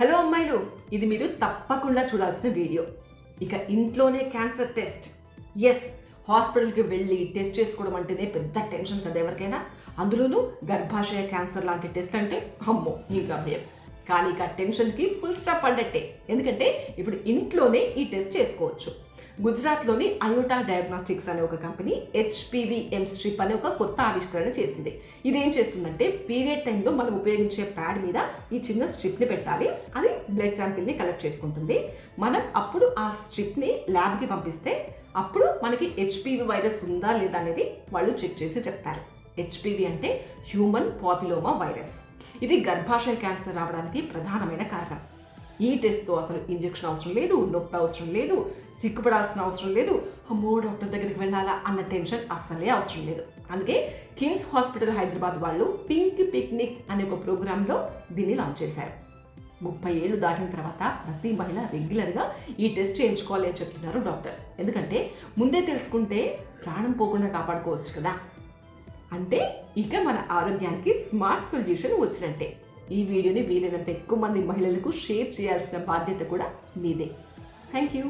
Hello అమ్మాయిలు ఇది మీరు తప్పకుండా చూడాల్సిన వీడియో. ఇక ఇంట్లోనే క్యాన్సర్ టెస్ట్ ఎస్ హాస్పిటల్కి వెళ్ళి టెస్ట్ చేసుకోవడం అంటేనే పెద్ద టెన్షన్ కదా ఎవరికైనా. అందులోనూ గర్భాశయ క్యాన్సర్ లాంటి టెస్ట్ అంటే అమ్మో ఇంకా భయం కానీ ఇక టెన్షన్కి ఫుల్ స్టాప్ పడ్డట్టే ఎందుకంటే ఇప్పుడు ఇంట్లోనే ఈ టెస్ట్ చేసుకోవచ్చు. గుజరాత్లోని అయోటా డయాగ్నోస్టిక్స్ అనే ఒక కంపెనీ హెచ్పివి ఎం స్ట్రిప్ అనే ఒక కొత్త ఆవిష్కరణ చేసింది. ఇది ఏం చేస్తుందంటే పీరియడ్ టైంలో మనం ఉపయోగించే ప్యాడ్ మీద ఈ చిన్న స్ట్రిప్ని పెట్టాలి. అది బ్లడ్ శాంపిల్ని కలెక్ట్ చేసుకుంటుంది. మనం అప్పుడు ఆ స్ట్రిప్ని ల్యాబ్కి పంపిస్తే అప్పుడు మనకి హెచ్పివి వైరస్ ఉందా లేదా అనేది వాళ్ళు చెక్ చేసి చెప్తారు. హెచ్పివి అంటే హ్యూమన్ పాపిలోమా వైరస్. ఇది గర్భాశయ క్యాన్సర్ రావడానికి ప్రధానమైన కారణం. ఈ టెస్ట్తో అసలు ఇంజెక్షన్ అవసరం లేదు నొప్పి అవసరం లేదు సిగ్గుపడాల్సిన అవసరం లేదు. అమ్మో డాక్టర్ దగ్గరికి వెళ్ళాలా అన్న టెన్షన్ అస్సలే అవసరం లేదు. అందుకే కిమ్స్ హాస్పిటల్ హైదరాబాద్ వాళ్ళు పింక్ పిక్నిక్ అనే ఒక ప్రోగ్రాంలో దీన్ని లాంచ్ చేశారు. ముప్పై ఏళ్ళు దాటిన తర్వాత ప్రతి మహిళ రెగ్యులర్గా ఈ టెస్ట్ చేయించుకోవాలి అని చెప్తున్నారు డాక్టర్స్. ఎందుకంటే ముందే తెలుసుకుంటే ప్రాణం పోకుండా కాపాడుకోవచ్చు కదా. అంటే ఇక మన ఆరోగ్యానికి స్మార్ట్ సొల్యూషన్ వచ్చినట్టే. ఈ వీడియోని వీలైనంత ఎక్కువ మంది మహిళలకు షేర్ చేయాల్సిన బాధ్యత కూడా మీదే. Thank you